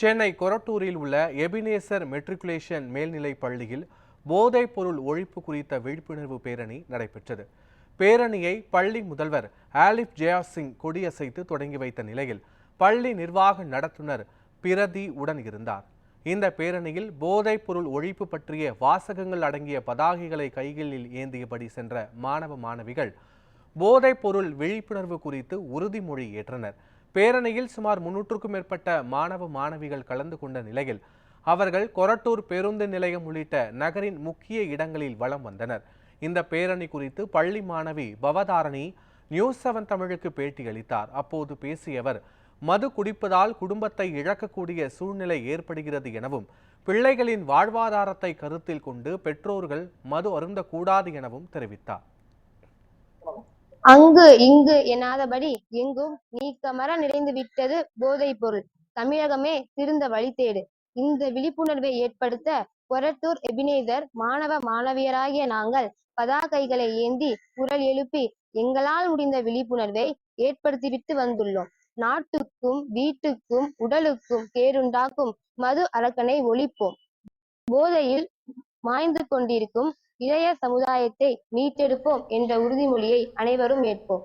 சென்னை கொரட்டூரில் உள்ள Ebenezer matriculation மேல்நிலைப் பள்ளியில் போதைப் பொருள் ஒழிப்பு குறித்த விழிப்புணர்வு பேரணி நடைபெற்றது. பேரணியை பள்ளி முதல்வர் ஆலிப் ஜெயா சிங் கொடியசைத்து தொடங்கி வைத்த நிலையில் பள்ளி நிர்வாக நடத்துனர் பிரதி உடன் இருந்தார். இந்த பேரணியில் போதைப் பொருள் ஒழிப்பு பற்றிய வாசகங்கள் அடங்கிய பதாகைகளை கைகளில் ஏந்தியபடி சென்ற மாணவ மாணவிகள் போதைப் பொருள் விழிப்புணர்வு குறித்து உறுதிமொழி ஏற்றனர். பேரணியில் சுமார் முன்னூற்றுக்கும் மேற்பட்ட மாணவ மாணவிகள் கலந்து கொண்ட நிலையில் அவர்கள் கொரட்டூர் பேருந்து நிலையம் உள்ளிட்ட நகரின் முக்கிய இடங்களில் வலம் வந்தனர். இந்த பேரணி குறித்து பள்ளி மாணவி பவதாரணி நியூஸ் செவன் தமிழுக்கு பேட்டியளித்தார் அப்போது பேசிய அவர் மது குடிப்பதால் குடும்பத்தை இழக்கக்கூடிய சூழ்நிலை ஏற்படுகிறது எனவும் பிள்ளைகளின் வாழ்வாதாரத்தை கருத்தில் கொண்டு பெற்றோர்கள் மது அருந்தக்கூடாது எனவும் தெரிவித்தார். அங்கு இங்கு எண்ணாதபடி எங்கும் நீக்கமர நிறைந்து விட்டது போதைப் பொருள் தமிழகமே திருந்த வழி தேடு. இந்த விழிப்புணர்வை ஏற்படுத்த கொரட்டூர் எபினேதர் மாணவ மாணவியராகிய நாங்கள் பதாகைகளை ஏந்தி குரல் எழுப்பி எங்களால் முடிந்த விழிப்புணர்வை ஏற்படுத்திவிட்டு வந்துள்ளோம். நாட்டுக்கும் வீட்டுக்கும் உடலுக்கும் கேடுண்டாக்கும் மது அரக்கனை ஒழிப்போம். போதையில் மாய்ந்து கொண்டிருக்கும் இளைய சமுதாயத்தை மீட்டெடுப்போம் என்ற உறுதிமொழியை அனைவரும் ஏற்போம்.